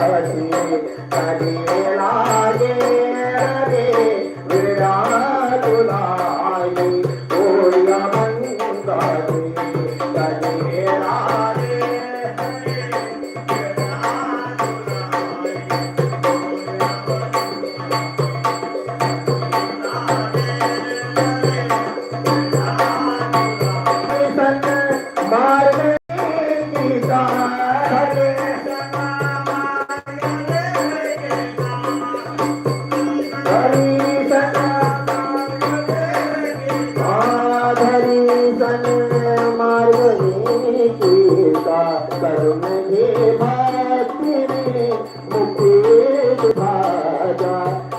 Thank you. भक्ती मुक्ती भाजा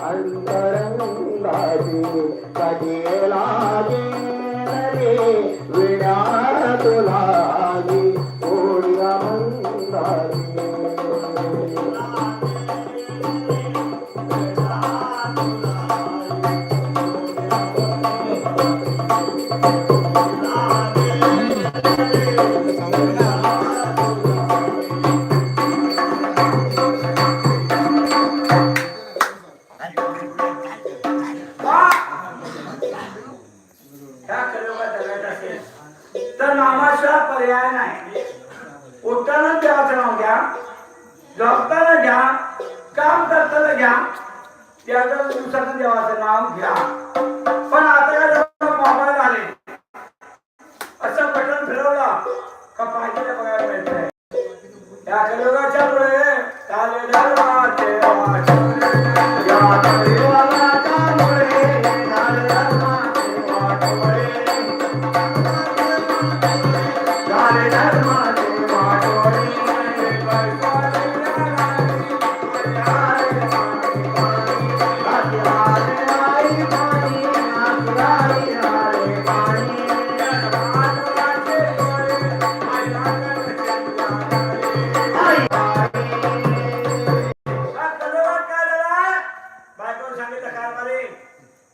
अंतरंगाची कधी लागे रे ह्या कलियुगात जगायचं असेल. तर नामाशिवाय पर्याय नाही. उठताना देवाचं नाव घ्या. झोपताना घ्या. काम करताना घ्या. त्याच्या दिवसाचं देवाचं नाव घ्या. पण आता काय मोबाईल आले. असं बटन फिरवला का पाहिजे ते बघायला मिळतंय या कलियुगाच्या पुढे चालेल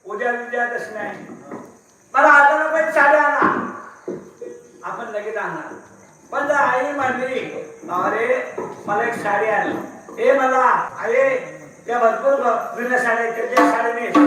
उद्या विजयादशमी नाही मला आता पण साडी आणा. आपण लगेच आणणार. पण आई म्हणली अरे मला एक साडी आणली ए मला. अरे या भरपूर विविध साड्या आहेत,